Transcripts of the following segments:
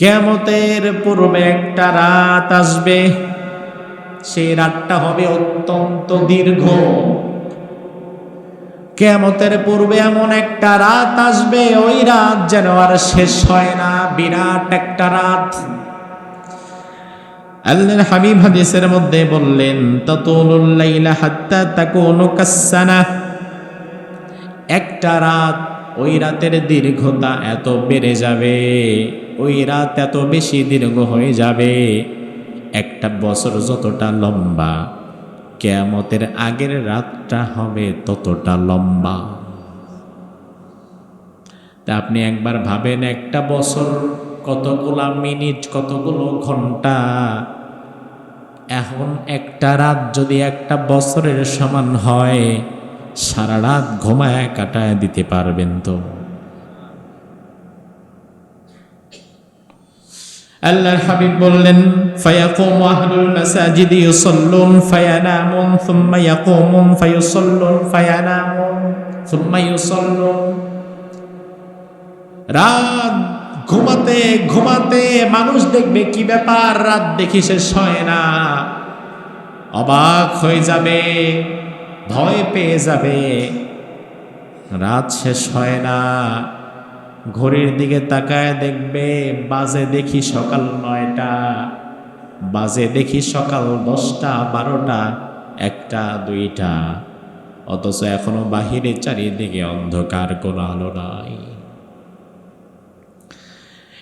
কেমতের পূর্বে একটা রাত আসবে। সেই রাতটা হবে অত্যন্ত দীর্ঘ। কেমতের পূর্বে এমন একটা রাত আসবে, ওই রাত যেন আর শেষ হয় না, বিরাট একটা রাত। আল্লাহর হাবিব হাদিসের মধ্যে বললেন, তাতুলুল হাত্তা তাকুনু একটা রাত ওই রাতের দীর্ঘতা এত বেড়ে যাবে। ওই রাত এত বেশি দীর্ঘ হয়ে যাবে। একটা বছর যতটা লম্বা, কেয়ামতের আগের রাতটা হবে ততটা লম্বা। তা আপনি একবার ভাবেন, একটা বছর কতগুলা মিনিট, কতগুলো ঘণ্টা? এখন একটা রাত যদি একটা বছরের সমান হয়, সারা রাত ঘুমায় কাটায় দিতে পারবেন তো? আল্লাহর হাবিব বললেন, ফায়াকুম আহলুল মাসাজিদি ইউসাল্লুন ফায়ানামুন সুম্মা ইয়াকুমুন ফায়ুসাল্লুন ফায়ানামুন সুম্মা ইউসাল্লুন। রাত ঘুমাতে ঘুমাতে মানুষ দেখবে কি ব্যাপার, রাত দেখি শেষ হয় না। অবাক হয়ে যাবে, ভয় পেয়ে যাবে। রাত শেষ হয় না। ঘড়ির দিকে তাকায় দেখবে, বাজে দেখি সকাল নয়টা। বাজে দেখি সকাল দশটা, বারোটা, একটা, দুইটা। অথচ এখনও বাহিরে চারিদিকে অন্ধকার, কোনো আলো নাই।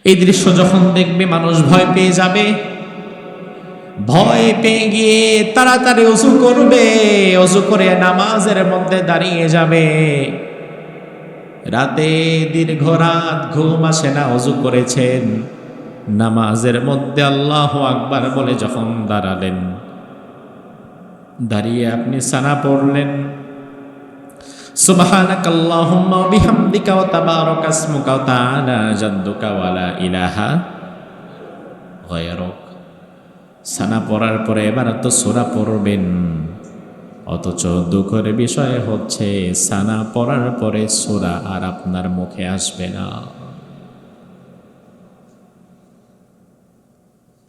এই দৃশ্য যখন দেখবে, মানুষ ভয় পেয়ে যাবে। ভয় পেয়ে গিয়ে তাড়াতাড়ি অজু করবে অজু করে নামাজের মধ্যে দাঁড়িয়ে যাবে। রাতে দীর্ঘ রাত ঘুম আসে না, অজু করেছেন। নামাজের মধ্যে আল্লাহ আকবার বলে যখন দাঁড়ালেন, দাঁড়িয়ে আপনি সানা পড়লেন। সানা পড়ার পরে এবার তো সূরা পড়বেন। অথচ দুঃখের বিষয় হচ্ছে, সানা পড়ার পরে সূরা আর আপনার মুখে আসবে না।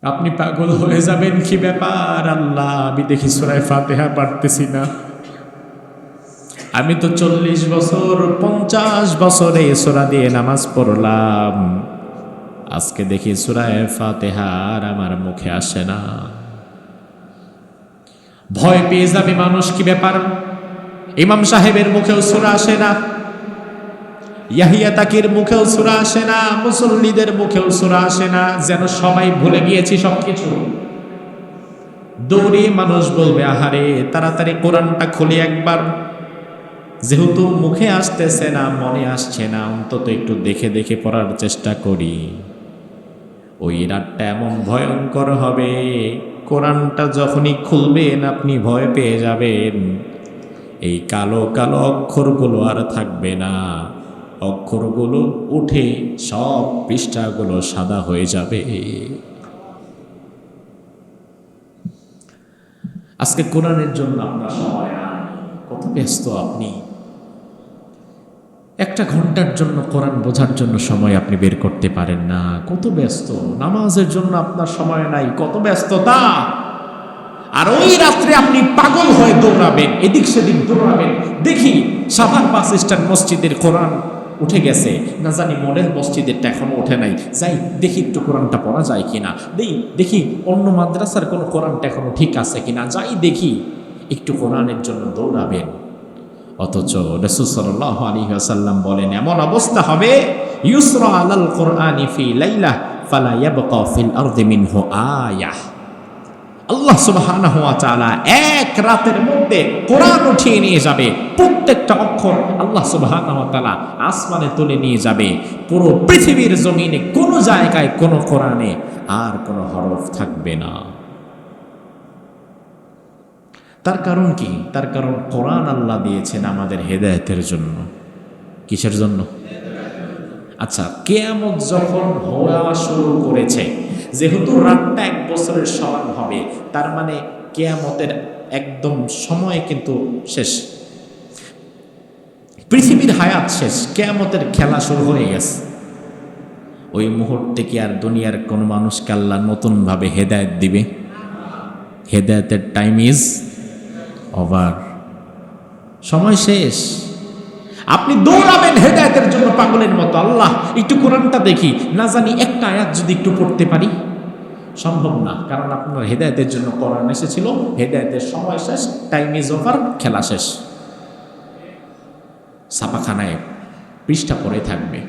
আপনি পাগল হয়ে যাবেন কি ব্যাপার? আল্লাহ, আমি দেখি সুরায় ফাতেহা পারতেছি না। আমি তো চল্লিশ বছর, পঞ্চাশ বছরে সোরা দিয়ে নামাজ পড়লাম। আজকে দেখি সুরায় ফাতেহার আমার মুখে আসে না। ভয় পেয়ে যাবে মানুষ, কি ব্যাপার? ইমাম সাহেবের মুখেও সুরা আসে না। ইয়াহিয়া তাকির মুখেও সুরা আসে না। মুসল্লিদের মুখেও সুরা আসে না। যেন সবাই ভুলে গিয়েছি সবকিছু। দৌড়ে মানুষ বলবে, আহারে, তাড়াতাড়ি কোরআনটা খুলি একবার। যেহেতু মুখে আসতেছে না, মনে আসছে না, অন্তত একটু দেখে দেখে পড়ার চেষ্টা করি। ওই রাতটা এমন ভয়ঙ্কর হবে। কোরআনটা যখনই খুলবেন, আপনি ভয় পেয়ে যাবেন। এই কালো কালো অক্ষরগুলো আর থাকবে না। অক্ষরগুলো উঠে সব পৃষ্ঠাগুলো সাদা হয়ে যাবে। আজকে কোরআনের জন্য সময় নাই। কত ব্যস্ত আপনি। একটা ঘণ্টার জন্য কোরআন বোঝার জন্য সময় আপনি বের করতে পারেন না। কত ব্যস্ত। নামাজের জন্য আপনার সময় নাই। কত ব্যস্ততা। আর ওই রাত্রে আপনি পাগল হয়ে দৌড়াবেন, এদিক সেদিক দৌড়াবেন। দেখি, সাভার বাস স্ট্যান্ড মসজিদের কোরআন উঠে গেছে। না জানি মনের মসজিদেরটা এখনও ওঠে নাই। যাই, দেখি একটু কোরআনটা পড়া যায় কিনা। দেই, দেখি অন্য মাদ্রাসার কোনো কোরআনটা এখনও ঠিক আছে কিনা। যাই দেখি, একটু কোরআনের জন্য দৌড়াবেন। অথচ রসুল সাল্লাহ আলী আসাল্লাম বলেন, এমন অবস্থা হবে, ইউসরা আলাল কোরআনি ফি লাইলা, ফালা ইয়াবকা ফিল আরদি মিনহু আয়াহ আল্লাহ সুবহানাহু ওয়া তাআলা এক রাতের মধ্যে কোরআন উঠিয়ে নিয়ে যাবে, প্রত্যেকটা অক্ষর আল্লাহ সুবহানাহু ওয়া তাআলা আসমানে তুলে নিয়ে যাবে, পুরো পৃথিবীর জমিনে কোনো জায়গায় কোনো কোরআনে আর কোনো হরফ থাকবে না। তার কারণ কি? তার কারণ কোরআন আল্লাহ দিয়েছেন আমাদের হেদায়েতের জন্য। কিসের জন্য? আচ্ছা কেয়ামত যখন হওয়া শুরু করেছে, যেহেতু রাতটা এক বছরের সমান হবে তার মানে কেয়ামতের একদম সময় কিন্তু শেষ। পৃথিবীর হায়াত শেষ, কেয়ামতের খেলা শুরু হয়ে গেছে। ওই মুহূর্তে কি আর দুনিয়ার কোনো মানুষকে আল্লাহ নতুনভাবে হেদায়েত দিবে? হেদায়েতের টাইম ইজ ওভার সময় শেষ। আপনি দৌড়াবেন হেদায়েতের জন্য পাগলের মতো। আল্লাহ, একটু কোরআনটা দেখি। না জানি একটা আয়াত যদি একটু পড়তে পারি। সম্ভব না, কারণ আপনার হেদায়তের জন্য কোরআন এসেছিল। হেদায়েতের সময় শেষ টাইম ইজ ওভার খেলা শেষ। ছাপাখানায় পৃষ্ঠা পড়ে থাকবে।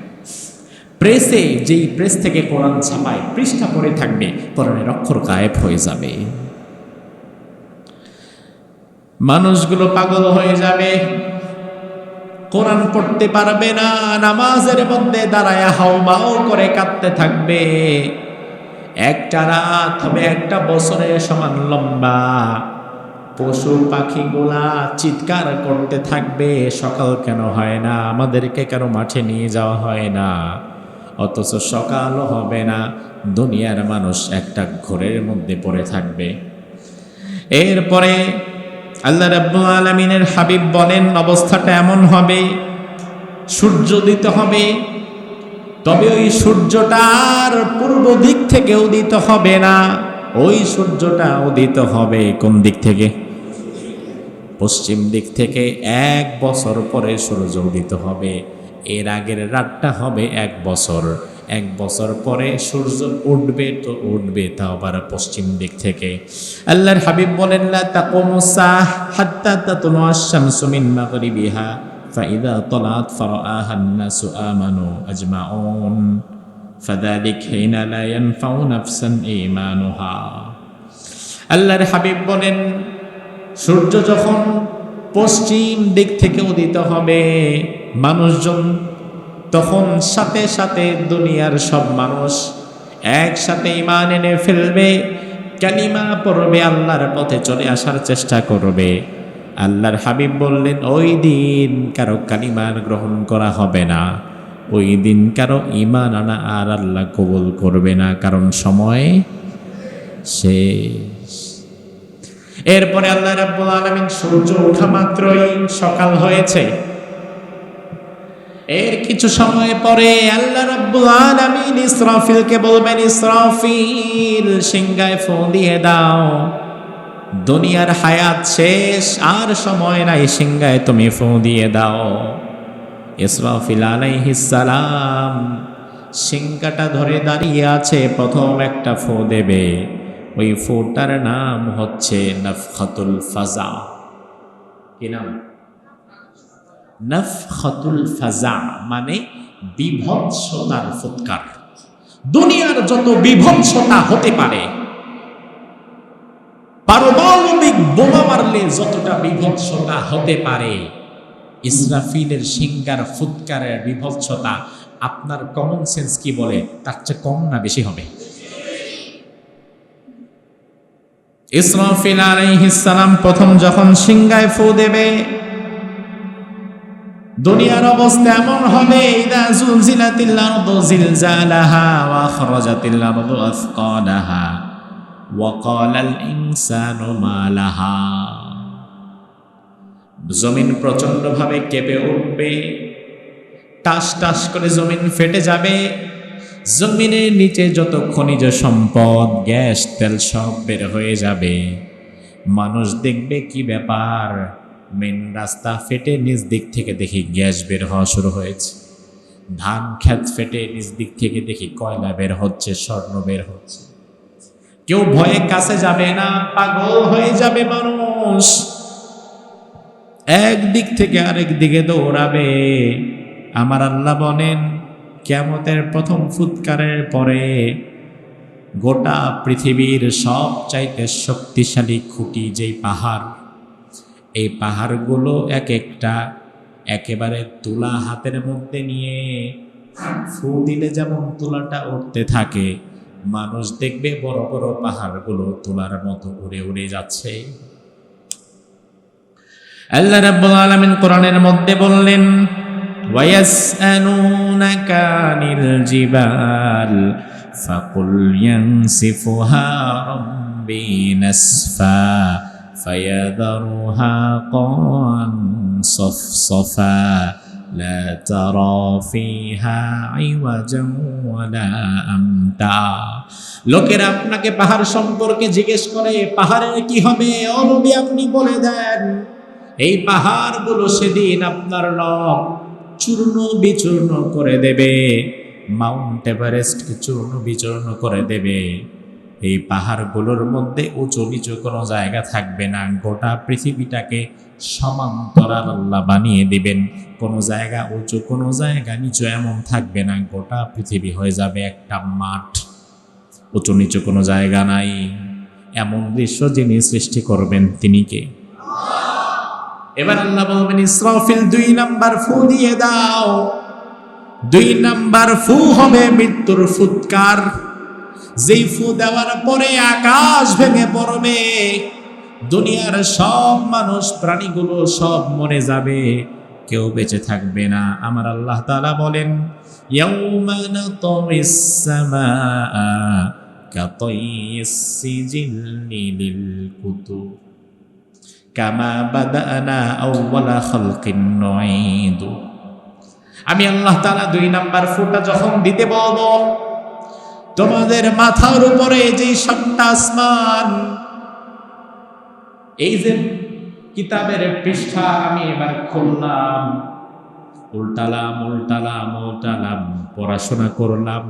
প্রেসে, যেই প্রেস থেকে কোরআন ছাপায়, পৃষ্ঠা পড়ে থাকবে। কোরআনের অক্ষর গায়েব হয়ে যাবে। মানুষগুলো পাগল হয়ে যাবে। কোরআন পড়তে পারবে না, নামাজের মধ্যে দাঁড়ায় হাওমাও করে কাঁদতে থাকবে। একটা রাত হবে একটা বছরের সমান লম্বা। পশু পাখিগুলা চিৎকার করতে থাকবে, সকাল কেন হয় না? আমাদেরকে কেন মাঠে নিয়ে যাওয়া হয় না। অথচ সকালও হবে না, দুনিয়ার মানুষ একটা ঘোরের মধ্যে পড়ে থাকবে। এরপরে আল্লাহ রাব্বুল আলমিনের হাবিব বলেন, অবস্থাটা এমন হবে, সূর্য দিতে হবে, তবে ওই সূর্যটার পূর্ব দিক থেকে উদিত হবে না। ওই সূর্যটা উদিত হবে কোন দিক থেকে? পশ্চিম দিক থেকে এক বছর পরে সূর্য উদিত হবে। এর আগের রাতটা হবে এক বছর। এক বছর পরে সূর্য উঠবে তো উঠবে তাও আবার পশ্চিম দিক থেকে। আল্লাহর হাবিব বলেন ফাইদা তালাত আল্লাহর হাবিব বলেন, সূর্য যখন পশ্চিম দিক থেকে উদিত হবে, মানুষজন তখন সাথে সাথে দুনিয়ার সব মানুষ একসাথে ইমান এনে ফেলবে, কালিমা পড়বে, আল্লাহর পথে চলে আসার চেষ্টা করবে। আল্লাহর হাবিব বললেন, ওই দিন কারও কালিমার গ্রহণ করা হবে না। ওই দিন কারও ইমান আনা আর আল্লাহ কবুল করবে না, কারণ সময় শেষ। এরপরে আল্লাহ রাব্বুল আলামিন সূর্য ওঠা মাত্রই সকাল হয়েছে। এর কিছু সময় পরে আল্লাহ রাব্বুল আলামিন ইসরাফিলকে বলবেন, ইসরাফিল, সিংহায় ফো দিয়ে দাও। দুনিয়ার হায়াত শেষ, আর সময় নাই, সিংহায় তুমি ফো দিয়ে দাও। ইসরাফিল আলাইহিস সালাম সিংহাটা ধরে দাঁড়িয়ে আছে, প্রথম একটা ফো দেবে। ওই ফোটার নাম হচ্ছে নফখাতুল ফাজা। কি নাম? নফখাতুল ফাজা মানে বিভৎসতার ফুৎকার। দুনিয়ার যত বিভৎসতা হতে পারে, পারমাণবিক বোমা মারলে যতটা বিভৎসতা হতে পারে, ইসরাফিলের সিঙ্গার ফুৎকারের বিভৎসতা আপনার কমন সেন্স কি বলে? তার চেয়ে কম না বেশি হবে। ইসরাফিল আলাইহিস সালাম প্রথম যখন সিঙ্গায় ফু দেবে দুনিয়ার অবস্থা এমন হবে, ইদা জুলজিলাতিল আরদু জিলজালাহা ওয়া খরাজাতিল আরদু আথকালাহা ওয়া ক্বালাল ইনসানু মা লাহা জমিন প্রচন্ডভাবে কেঁপে উঠবে, টাস টাস করে জমিন ফেটে যাবে। জমিনের নিচে যত খনিজ সম্পদ, গ্যাস, তেল সব বের হয়ে যাবে। মানুষ দেখবে কি ব্যাপার? মেন রাস্তা ফেটে নিজ দিক থেকে দেখি গ্যাস বের হওয়া শুরু হয়েছে। ধান ক্ষেত ফেটে নিজ দিক থেকে দেখি কয়লা বের হচ্ছে, স্বর্ণ বের হচ্ছে। কেউ ভয়ে কাছে যাবে না, পাগল হয়ে যাবে মানুষ। এক দিক থেকে আরেক দিকে দৌড়াবে। আমার আল্লাহ বলেন কেমতের প্রথম ফুৎকারের পরে গোটা পৃথিবীর সব চাইতে শক্তিশালী খুঁটি যেই পাহাড় এই পাহাড়গুলো এক একটা একেবারে তুলা হাতের মধ্যে নিয়ে ফু দিলে যেমন তুলাটা উঠতে থাকে, মানুষ দেখবে বড় বড় পাহাড়গুলো তুলার মতো উড়ে উড়ে যাচ্ছে। আল্লাহ রাব্বুল আলামিন কোরআনের মধ্যে বললেন, ওয়ায়াসআলুনাকা আনিল জিবাল, ফাকুল ইয়ানসিফুহা রাব্বি নাসফা। فيذرها قاعا صفصفا لا ترى فيها عوجا ولا أمتا লোকেরা আপনাকে পাহাড় সম্পর্কে জিজ্ঞেস করে পাহাড়ের কি হবে অনবী আপনি বলে দেন এই পাহাড়গুলো সেদিন আপনার রব চূর্ণ বিচূর্ণ করে দেবে মাউন্ট এভারেস্টকে চূর্ণ বিচূর্ণ করে দেবে এই পাহাড়গুলোর মধ্যে উঁচু নিচু কোনো জায়গা থাকবে না। গোটা পৃথিবীটাকে সমান্তরাল আল্লাহ বানিয়ে দিবেন। কোনো জায়গা উঁচু, কোনো জায়গা নিচু এমন থাকবে না। গোটা পৃথিবী হয়ে যাবে একটা মাঠ। উঁচু নিচু কোনো জায়গা নাই। এমন দৃশ্য যিনি সৃষ্টি করবেন তিনি কে? এবার আল্লাহ বলবেন, ইসরাফিল দুই নাম্বার ফু দিয়ে দাও। দুই নাম্বার ফু হবে মৃত্যুর ফুৎকার। যেই ফু দেওয়ার পরে আকাশ ভেঙে পড়বে। দুনিয়ার সব মানুষ, প্রাণীগুলো সব মরে যাবে। কেউ বেঁচে থাকবে না। আমার আল্লাহ তাআলা বলেন কামা বাদানা আউওয়ালা খালকিন নুঈদু। আমি আল্লাহ তাআলা দুই নাম্বার ফুটা যখন দিতে বলব তোমাদের মাথার উপরে যে সাতটা আসমান, এই যে কিতাবের পৃষ্ঠা আমি এবার খুললাম। উল্টালাম উল্টালাম উল্টালাম, পড়াশোনা করলাম,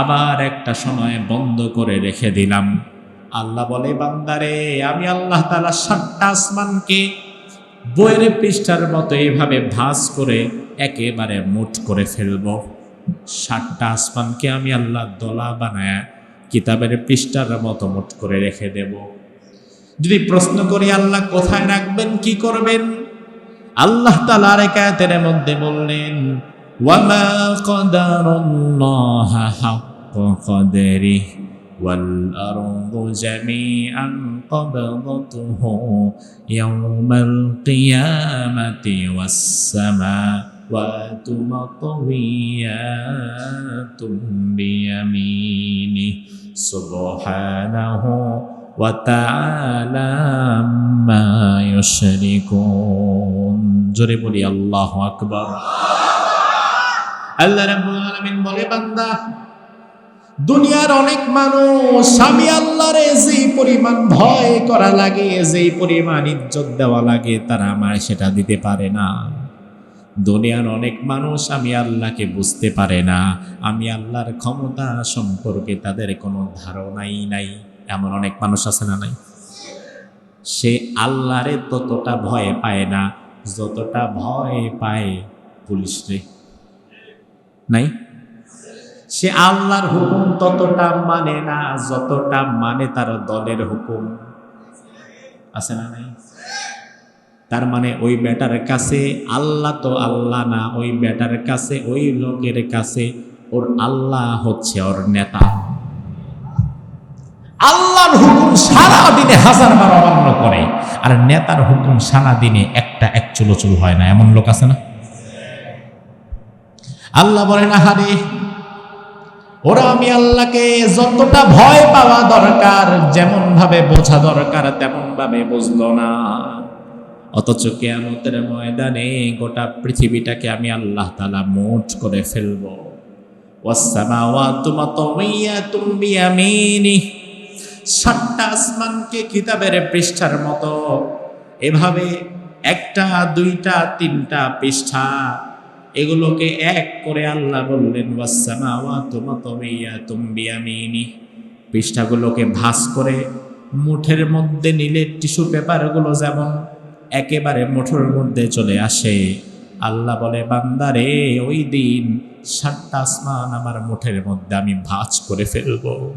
আবার একটা সময় বন্ধ করে রেখে দিলাম। আল্লাহ বলে, বান্দারে, আমি আল্লাহ তালা সাতটা আসমানকে বইয়ের পৃষ্ঠার মতো এভাবে ভাস করে একেবারে মুঠ করে ফেলব। সাতটা আসমানকে আমি আল্লাহ দলা বানায় কিতাবের পৃষ্ঠার মতো মুঠ করে রেখে দেব যদি প্রশ্ন করি আল্লাহ কোথায় রাখবেন কি করবেন আল্লাহ তালার একাতের মধ্যে বললেন ওয়ামা কদারুল্লাহ হাক্ক কদরিহ والأرض جميعا قبضته يوم القيامة والسماوات مطويات বিয়ামিনি সুবহানাহু ওয়া তাআলা আম্মা ইউশরিকুন জোরে বলি আল্লাহু আকবার। আল্লাহ রাব্বুল আলামিন বলে, বান্দা, দুনিয়ার অনেক মানুষ, আমি আল্লাহরে যেই পরিমাণ ভয় করা লাগে, যেই পরিমাণ ইজ্জত দেওয়া লাগে, তারা আমায় সেটা দিতে পারে না। দুনিয়ার অনেক মানুষ আমি আল্লাহকে বুঝতে পারে না। আমি আল্লাহর ক্ষমতা সম্পর্কে তাদের কোনো ধারণাই নাই। এমন অনেক মানুষ আছে না নাই? সে আল্লাহরে ততটা ভয় পায় না, যতটা ভয় পায় পুলিশ রে। নাই? সে আল্লাহর হুকুম ততটা মানে না, যতটা মানে তার দলের হুকুম। আছে না নাই? তার মানে ওই বেটার কাছে আল্লাহ তো আল্লাহ না, ওই বেটার কাছে, ওই লোকের কাছে ওর আল্লাহ হচ্ছে ওর নেতা। আল্লাহর হুকুম সারা দিনে হাজার বার অমান্য করে, আর নেতার হুকুম সারা দিনে একটা এক চুলো চুল হয় না, এমন লোক আছে না? আল্লাহ বলেন, আহারে, ওরা আমি আল্লাহকে যতটা ভয় পাওয়া দরকার যেমন ভাবে বোঝা দরকার তেমন ভাবে বুঝলো না। অথচ কেয়ামতের ময়দানে গোটা পৃথিবীটাকে আমি আল্লাহ তালা মোট করে ফেলব। সাতটা আসমানকে কিতাবের পৃষ্ঠার মতো। এভাবে একটা, দুইটা, তিনটা পৃষ্ঠা, এগুলোকে এক করে আল্লাহ বললেন তুমিয়ামিনি পৃষ্ঠাগুলোকে ভাস করে মুঠের মধ্যে নিলে টিস্যু পেপারগুলো যেমন একেবারে মুঠোর মধ্যে চলে আসে। আল্লাহ বলে, বান্দারে, ওই দিন সাতটা আসমান আমার মুঠের মধ্যে আমি ভাঁজ করে ফেলব।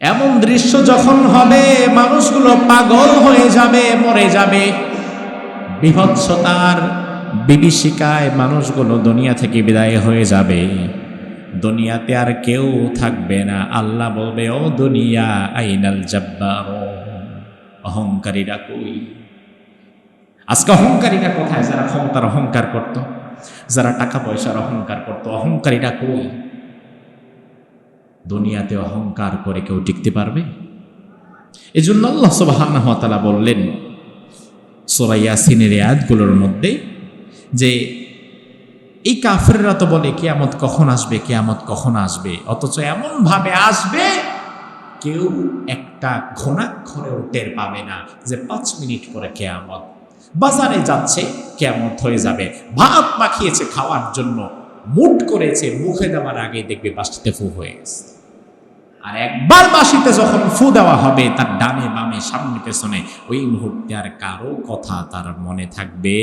এমন দৃশ্য যখন হবে, মানুষগুলো পাগল হয়ে যাবে, মরে যাবে। বিভৎসতার বিভীষিকায় মানুষগুলো দুনিয়া থেকে বিদায় হয়ে যাবে। দুনিয়াতে আর কেউ থাকবে না। আল্লাহ বলবে, ও দুনিয়া, আইনাল জব্বার। অহংকারীরা কই? আজকে অহংকারীরা কোথায়? যারা ক্ষমতার অহংকার করত, যারা টাকা পয়সার অহংকার করত, অহংকারীরা কই? দুনিয়াতে অহংকার করে কেউ টিকতে পারবে? এজন্য আল্লাহ সুবহানাহু ওয়া তাআলা বললেন সোরাইয়াসিনের আয়াতগুলোর মধ্যে যে, এই কাফেররা তো বলে, কেয়ামত কখন আসবে? কেয়ামত কখন আসবে? অথচ এমনভাবে আসবে কেউ একটা ঘনাক্ষরেও টের পাবে না যে পাঁচ মিনিট পরে কেয়ামত। বাজারে যাচ্ছে, কেয়ামত হয়ে যাবে। ভাত মাখিয়েছে খাওয়ার জন্য, মুট করেছে, মুখে দেওয়ার আগে দেখবে বাসটিতে ফু হয়ে গেছে। আর একবার বাসিতে যখন ফু দেওয়া হবে, তার ডানে বামে, সামনে পেছনে, ওই মুহূর্তে আর কারও কথা তার মনে থাকবে।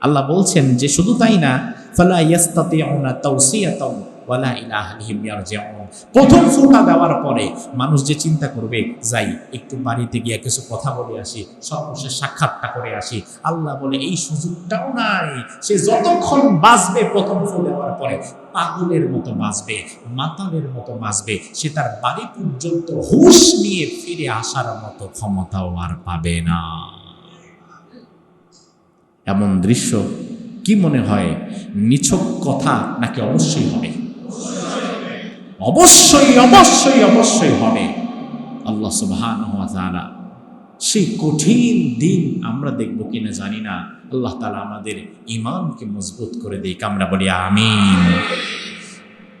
আল্লাহ বলছেন যে শুধু তাই না, ফালা ইয়াস্তাতিউনা তাওসিয়াতাও ওয়ালা প্রথম ফুটা দেওয়ার পরে মানুষ যে চিন্তা করবে, যাই, একটু বাড়িতে গিয়ে কিছু কথা বলে আসি, সর্বশেষ সাক্ষাৎটা করে আসি। আল্লাহ বলে, এই সুযোগটাও নাই। সে যতক্ষণ বাঁচবে প্রথম ফু দেওয়ার পরে, পাগলের মতো বাঁচবে, মাতালের মতো বাঁচবে। সে তার বাড়ি পর্যন্ত হুশ নিয়ে ফিরে আসার মতো ক্ষমতাও আর পাবে না। এমন দৃশ্য কি মনে হয়? নিছক কথা নাকি অবশ্যই হবে? অবশ্যই অবশ্যই অবশ্যই হবে। আল্লাহ সুবহান সেই কঠিন দিন আমরা দেখব কিনা জানি না। আল্লাহ তালা আমাদের ইমানকে মজবুত করে দিক। কামরা বলি, আমিন।